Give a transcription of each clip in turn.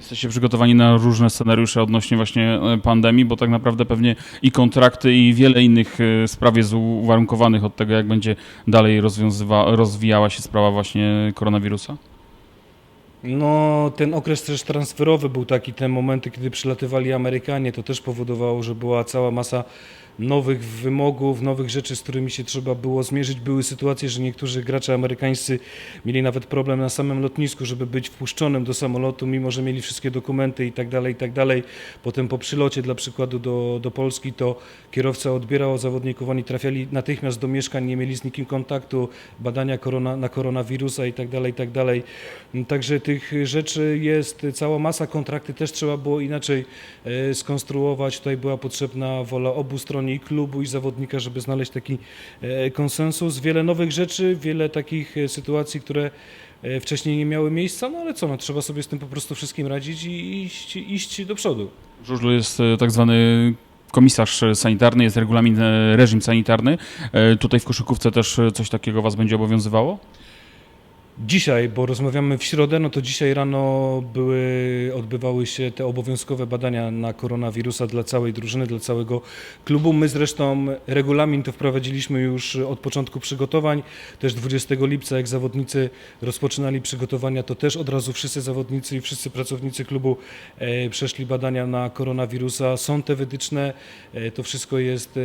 Jesteście przygotowani na różne scenariusze odnośnie właśnie e, pandemii, bo tak naprawdę pewnie i kontrakty i wiele innych e, spraw jest uwarunkowanych od tego, jak będzie dalej rozwijała się sprawa właśnie koronawirusa? No, ten okres też transferowy był taki, te momenty, kiedy przylatywali Amerykanie, to też powodowało, że była cała masa nowych wymogów, nowych rzeczy, z którymi się trzeba było zmierzyć. Były sytuacje, że niektórzy gracze amerykańscy mieli nawet problem na samym lotnisku, żeby być wpuszczonym do samolotu, mimo że mieli wszystkie dokumenty i tak dalej, i tak dalej. Potem po przylocie dla przykładu do, do Polski to kierowca odbierał zawodników, oni trafiali natychmiast do mieszkań, nie mieli z nikim kontaktu, badania korona, na koronawirusa i tak dalej, i tak dalej. Także tych rzeczy jest cała masa, kontrakty też trzeba było inaczej e, skonstruować. Tutaj była potrzebna wola obu stron i klubu i zawodnika, żeby znaleźć taki e, konsensus. Wiele nowych rzeczy, wiele takich e, sytuacji, które e, wcześniej nie miały miejsca, no ale co, no, trzeba sobie z tym po prostu wszystkim radzić i iść, iść do przodu. Żużlu jest tak zwany komisarz sanitarny, jest regulamin, reżim sanitarny. Tutaj w koszykówce też coś takiego was będzie obowiązywało? Dzisiaj, bo rozmawiamy w środę, no to dzisiaj rano były, odbywały się te obowiązkowe badania na koronawirusa dla całej drużyny, dla całego klubu. My zresztą regulamin to wprowadziliśmy już od początku przygotowań. Też 20 lipca, jak zawodnicy rozpoczynali przygotowania, to też od razu wszyscy zawodnicy i wszyscy pracownicy klubu e, przeszli badania na koronawirusa. Są te wytyczne, e, to wszystko jest e,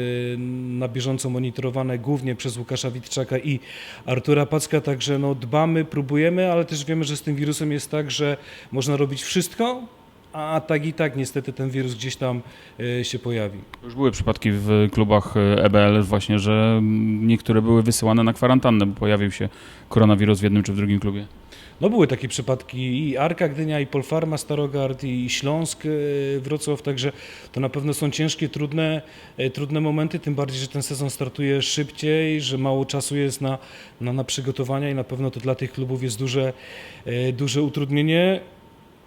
na bieżąco monitorowane głównie przez Łukasza Witczaka i Artura Packa, także no dbamy, próbujemy, ale też wiemy, że z tym wirusem jest tak, że można robić wszystko, a tak i tak niestety ten wirus gdzieś tam e, się pojawi. Już były przypadki w klubach e, EBL właśnie, że niektóre były wysyłane na kwarantannę, bo pojawił się koronawirus w jednym czy w drugim klubie. No były takie przypadki i Arka Gdynia, i Polfarma Starogard, i Śląsk e, Wrocław, także to na pewno są ciężkie, trudne, e, trudne momenty, tym bardziej, że ten sezon startuje szybciej, że mało czasu jest na, na, na przygotowania i na pewno to dla tych klubów jest duże, e, duże utrudnienie.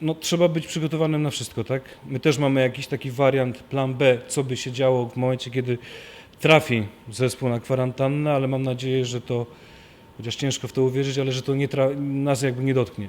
No, trzeba być przygotowanym na wszystko, tak? My też mamy jakiś taki wariant, plan B, co by się działo w momencie, kiedy trafi zespół na kwarantannę, ale mam nadzieję, że to, chociaż ciężko w to uwierzyć, ale że to nie nas jakby nie dotknie.